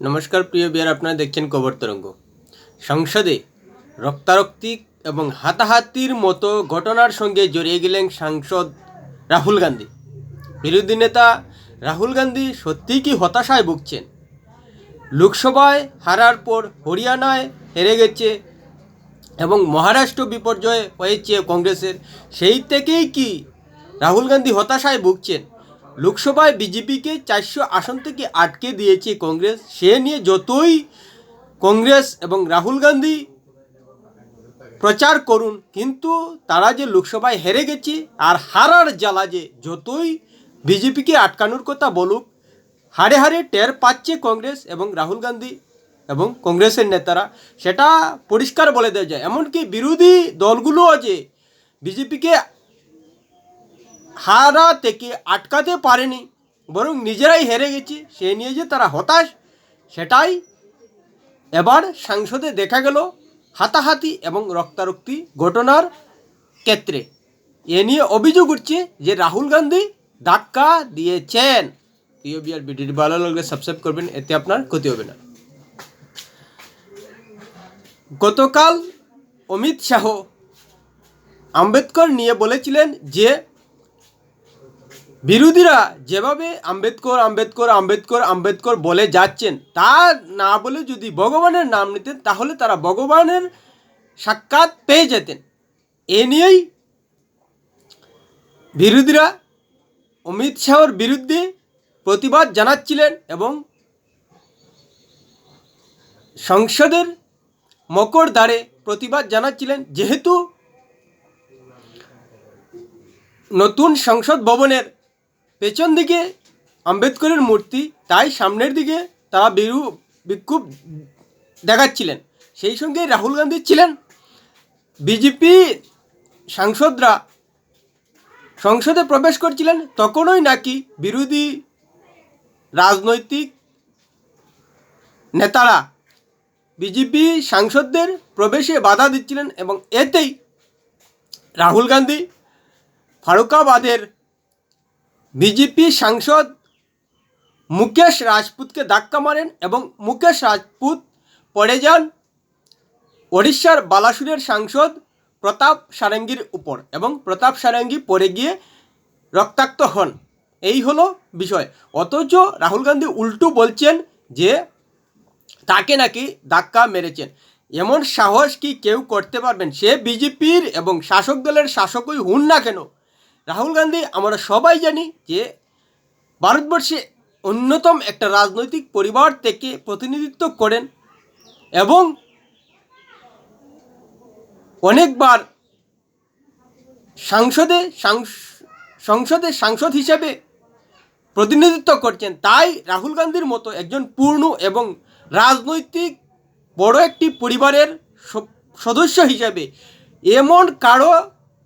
নমস্কার, প্রিয় বিয়ার, আপনারা দেখছেন কবর তরঙ্গ। সংসদে রক্তারক্তি এবং হাতাহাতির মতো ঘটনার সঙ্গে জড়িয়ে গেলেন সাংসদ রাহুল গান্ধী। বিরোধী নেতা রাহুল গান্ধী সত্যিই কি হতাশায় ভুগছেন? লোকসভায় হারার পর হরিয়ানায় হেরে গেছে এবং মহারাষ্ট্র বিপর্যয় হয়েছে কংগ্রেসের। সেই থেকেই কি রাহুল গান্ধী হতাশায় ভুগছেন? লোকসভায় বিজেপিকে চারশো আসন থেকে আটকে দিয়েছে কংগ্রেস। সে নিয়ে যতই কংগ্রেস এবং রাহুল গান্ধী প্রচার করুন, কিন্তু তারা যে লোকসভায় হেরে গেছে আর হারার জ্বালা যে যতই বিজেপিকে আটকানোর কথা বলুক হারে হারে টের পাচ্ছে কংগ্রেস এবং রাহুল গান্ধী এবং কংগ্রেসের নেতারা। সেটা পরিষ্কার বলে দেওয়া যায়। এমনকি বিরোধী দলগুলোও যে বিজেপিকে হারা থেকে আটকাতে পারেনি, বরং নিজেরাই হেরে গেছে, সে নিয়ে যে তারা হতাশ, সেটাই এবার সাংসদে দেখা গেল হাতাহাতি এবং রক্তারক্তি ঘটনার ক্ষেত্রে। এ নিয়ে অভিযোগ উঠছে যে রাহুল গান্ধী ধাক্কা দিয়েছেন। প্রিয় বিয়ার ভিডিওটি ভালো লাগলে সাবস্ক্রাইব করবেন, এতে আপনার ক্ষতি হবে না। গতকাল অমিত শাহ আম্বেদকর নিয়ে বলেছিলেন যে বিরোধীরা যেভাবে আম্বেদকর আম্বেদকর আম্বেদকর আম্বেদকর বলে যাচ্ছেন, তা না বলে যদি ভগবানের নাম নিতেন, তাহলে তারা ভগবানের সাক্ষাৎ পেয়ে যেতেন। এ নিয়েই বিরোধীরা অমিত শাহর বিরুদ্ধে প্রতিবাদ জানাচ্ছিলেন এবং সংসদের মকর দ্বারে প্রতিবাদ জানাচ্ছিলেন। যেহেতু নতুন সংসদ ভবনের পেছন দিকে আম্বেদকরের মূর্তি, তাই সামনের দিকে তারা বিরু বিক্ষোভ দেখাচ্ছিলেন। সেই সঙ্গে রাহুল গান্ধী ছিলেন। বিজেপি সাংসদরা সংসদে প্রবেশ করছিলেন, তখনই নাকি বিরোধী রাজনৈতিক নেতারা বিজেপি সাংসদদের প্রবেশে বাধা দিচ্ছিলেন এবং এতেই রাহুল গান্ধী ফারুকাবাদের বিজেপি সাংসদ মুকেশ রাজপুতকে ধাক্কা মারেন এবং মুকেশ রাজপুত পড়ে যান ওড়িশার বালাসুরের সাংসদ প্রতাপ সারেঙ্গির উপর এবং প্রতাপ সারেঙ্গি পড়ে গিয়ে রক্তাক্ত হন। এই হলো বিষয়। অথচ রাহুল গান্ধী উল্টো বলছেন যে তাকে নাকি ধাক্কা মেরেছেন। এমন সাহস কি কেউ করতে পারবেন? সে বিজেপির এবং শাসক দলের শাসকই হুন না কেন? রাহুল গান্ধী, আমরা সবাই জানি যে ভারতবর্ষে অন্যতম একটা রাজনৈতিক পরিবার থেকে প্রতিনিধিত্ব করেন এবং অনেকবার সংসদে সাংস- সংসদে সাংসদ হিসেবে প্রতিনিধিত্ব করছেন। তাই রাহুল গান্ধীর মতো একজন পূর্ণ এবং রাজনৈতিক বড় একটি পরিবারের সদস্য হিসাবে এমন কারও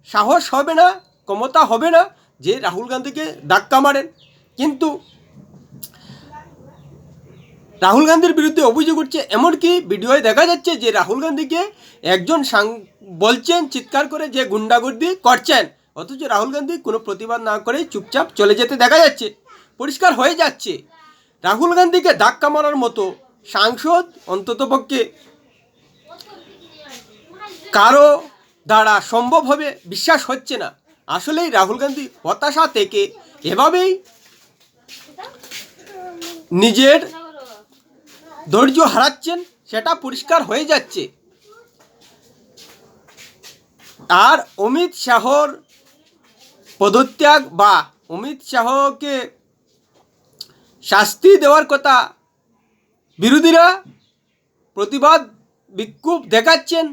সাহস হবে না ক্ষমতা হবে না যে রাহুল গান্ধীকে ধাক্কা মারেন। কিন্তু রাহুল গান্ধীর বিরুদ্ধে অভিযোগ উঠছে, এমনকি ভিডিওয় দেখা যাচ্ছে যে রাহুল গান্ধীকে একজন সাং বলছেন, চিৎকার করে যে গুন্ডাগুর্দি করছেন। অথচ রাহুল গান্ধী কোনো প্রতিবাদ না করে চুপচাপ চলে যেতে দেখা যাচ্ছে। পরিষ্কার হয়ে যাচ্ছে, রাহুল গান্ধীকে ধাক্কা মারার মতো সাংসদ অন্ততপক্ষে কারও দ্বারা সম্ভব হবে, বিশ্বাস হচ্ছে না। আসলেই রাহুল গান্ধী হতাশা থেকে এভাবেই নিজের ধৈর্য হারাচ্ছেন, সেটা পরিষ্কার হয়ে যাচ্ছে। আর অমিত শাহর পদত্যাগ বা অমিত শাহকে শাস্তি দেওয়ার কথা বিরোধীরা প্রতিবাদ, বিক্ষোভ দেখাচ্ছেন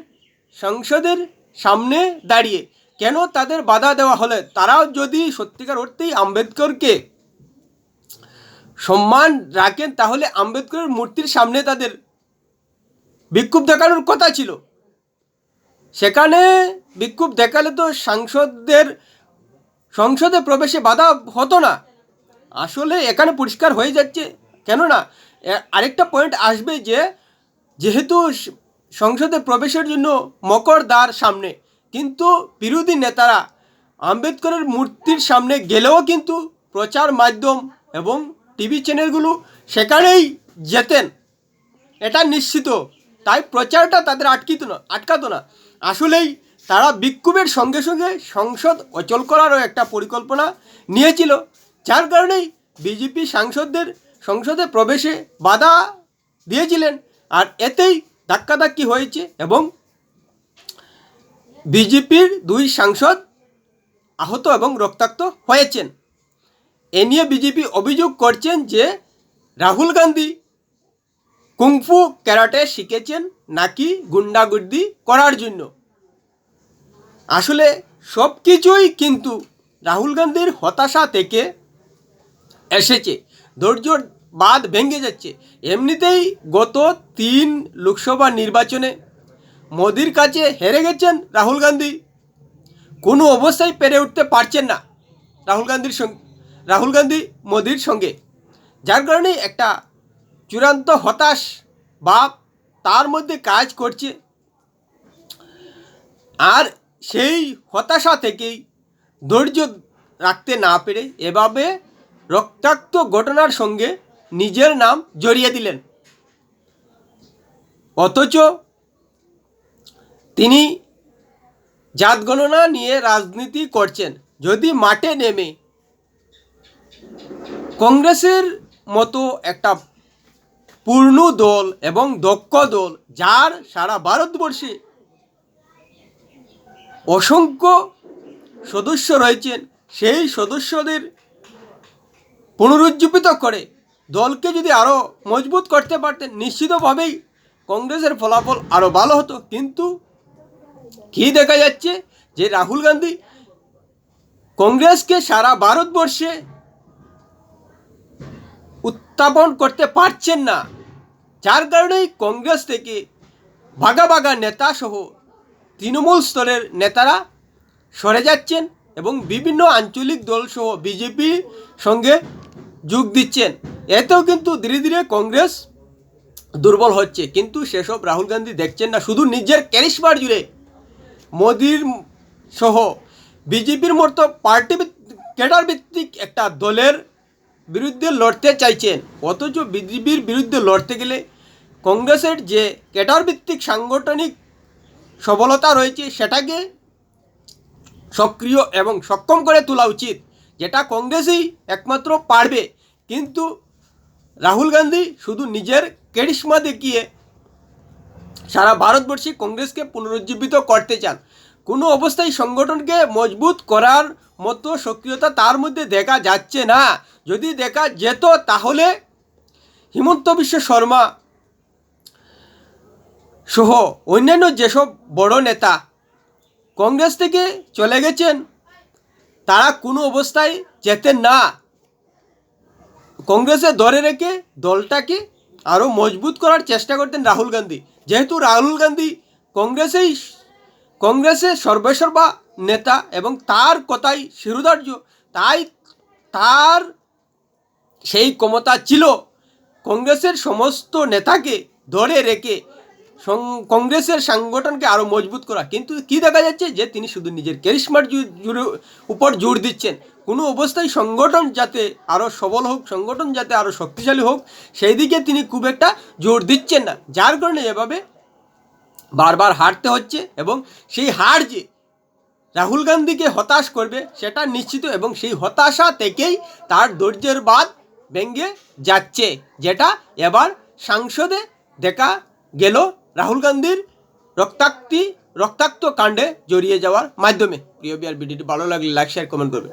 সংসদের সামনে দাঁড়িয়ে। কেন তাদের বাধা দেওয়া হলে? তারাও যদি সত্যিকার অর্থেই আম্বেদকরকে সম্মান রাখেন, তাহলে আম্বেদকরের মূর্তির সামনে তাদের বিক্ষোভ দেখানোর কথা ছিল। সেখানে বিক্ষোভ দেখালে তো সাংসদদের, সংসদে প্রবেশে বাধা হতো না। আসলে এখানে পরিষ্কার হয়ে যাচ্ছে। কেননা আরেকটা পয়েন্ট আসবে যে, যেহেতু সংসদে প্রবেশের জন্য মকর দ্বার সামনে কিন্তু বিরোধী নেতারা আম্বেদকরের মূর্তির সামনে গেলেও কিন্তু প্রচার মাধ্যম এবং টিভি চ্যানেলগুলো সেখানেই যেতেন। এটা নিশ্চিত। তাই প্রচারটা তাদের আটকিত না, আটকাতো না। আসলেই তারা বিক্ষোভের সঙ্গে সঙ্গে সংসদ অচল করারও একটা পরিকল্পনা নিয়েছিল, যার কারণেই বিজেপি সাংসদদের সংসদে প্রবেশে বাধা দিয়েছিলেন। আর এতেই ধাক্কাধাক্কি হয়েছে এবং বিজেপির দুই সাংসদ আহত এবং রক্তাক্ত হয়েছেন। এ নিয়ে বিজেপি অভিযোগ করছেন যে রাহুল গান্ধী কুংফু ক্যারাটে শিখেছেন নাকি গুন্ডাগুর্দি করার জন্য। আসলে সব কিছুই কিন্তু রাহুল গান্ধীর হতাশা থেকে এসেছে, ধৈর্যর বাদ ভেঙে যাচ্ছে। এমনিতেই গত তিন লোকসভা নির্বাচনে মোদির কাছে হেরে গেছেন রাহুল গান্ধী। কোনো অবস্থায় পেরে উঠতে পারছেন না রাহুল গান্ধীর সঙ্গে, রাহুল গান্ধী মোদির সঙ্গে। যার কারণে একটা চূড়ান্ত হতাশ বা তার মধ্যে কাজ করছে। আর সেই হতাশা থেকেই ধৈর্য রাখতে না পেরে এভাবে রক্তাক্ত ঘটনার সঙ্গে নিজের নাম জড়িয়ে দিলেন। অথচ তিনি জাত গণনা নিয়ে রাজনীতি করছেন। যদি মাঠে নেমে কংগ্রেসের মতো একটা পূর্ণ দল এবং দক্ষ দল, যার সারা ভারতবর্ষে অসংখ্য সদস্য রয়েছেন, সেই সদস্যদের পুনরুজ্জীবিত করে দলকে যদি আরও মজবুত করতে পারতেন, নিশ্চিতভাবেই কংগ্রেসের ফলাফল আরও ভালো হতো। কিন্তু কি দেখা যাচ্ছে? যে রাহুল গান্ধী কংগ্রেসকে সারা ভারতবর্ষে উত্থাপন করতে পারছেন না। যার কারণেই কংগ্রেস থেকে ভাগা ভাগা নেতা সহ তৃণমূল স্তরের নেতারা সরে যাচ্ছেন এবং বিভিন্ন আঞ্চলিক দল সহ বিজেপির সঙ্গে যোগ দিচ্ছেন। এতেও কিন্তু ধীরে ধীরে কংগ্রেস দুর্বল হচ্ছে। কিন্তু সেসব রাহুল গান্ধী দেখছেন না। শুধু নিজের ক্যারিসমার জুড়ে মোদির সহ বিজেপির মতো পার্টি ক্যাডার ভিত্তিক একটা দলের বিরুদ্ধে লড়তে চাইছেন। অথচ বিজেপির বিরুদ্ধে লড়তে গেলে কংগ্রেসের যে ক্যাডার ভিত্তিক সাংগঠনিক সবলতা রয়েছে, সেটাকে সক্রিয় এবং সক্ষম করে তোলা উচিত, যেটা কংগ্রেসই একমাত্র পারবে। কিন্তু রাহুল গান্ধী শুধু নিজের ক্যারিশমা দেখিয়ে সারা ভারতবর্ষে কংগ্রেসকে পুনরুজ্জীবিত করতে চান। কোনো অবস্থায় সংগঠনকে মজবুত করার মতো সক্রিয়তা তার মধ্যে দেখা যাচ্ছে না। যদি দেখা যেত তাহলে হিমন্ত বিশ্ব শর্মা সহ অন্যান্য যেসব বড় নেতা কংগ্রেস থেকে চলে গেছেন, তারা কোনো অবস্থায় যেতেন না। কংগ্রেসে ধরে রেখে দলটাকে আরও মজবুত করার চেষ্টা করতেন রাহুল গান্ধী। যেহেতু রাহুল গান্ধী কংগ্রেসেই কংগ্রেসের সর্বেসর্বা নেতা এবং তার কথাই শিরোধার্য, তাই তার সেই ক্ষমতা ছিল কংগ্রেসের সমস্ত নেতাকে ধরে রেখে কংগ্রেসের সংগঠনকে আরও মজবুত করা। কিন্তু কি দেখা যাচ্ছে? যে তিনি শুধু নিজের ক্যারিশমার উপর জোর দিচ্ছেন। কোনো অবস্থায় সংগঠন যাতে আরও সবল হোক, সংগঠন যাতে আরও শক্তিশালী হোক, সেই দিকে তিনি খুব একটা জোর দিচ্ছেন না। যার কারণে এভাবে বারবার হারতে হচ্ছে এবং সেই হার যে রাহুল গান্ধীকে হতাশ করবে, সেটা নিশ্চিত এবং সেই হতাশা থেকেই তার ধৈর্যের বাদ ভেঙে যাচ্ছে, যেটা এবার সাংসদে দেখা গেল রাহুল গান্ধীর রক্তাক্তি, রক্তাক্ত কাণ্ডে জড়িয়ে যাওয়ার মাধ্যমে। প্রিয় বিআর ভিডিওটি ভালো লাগলে লাইক শেয়ার কমেন্ট করবে।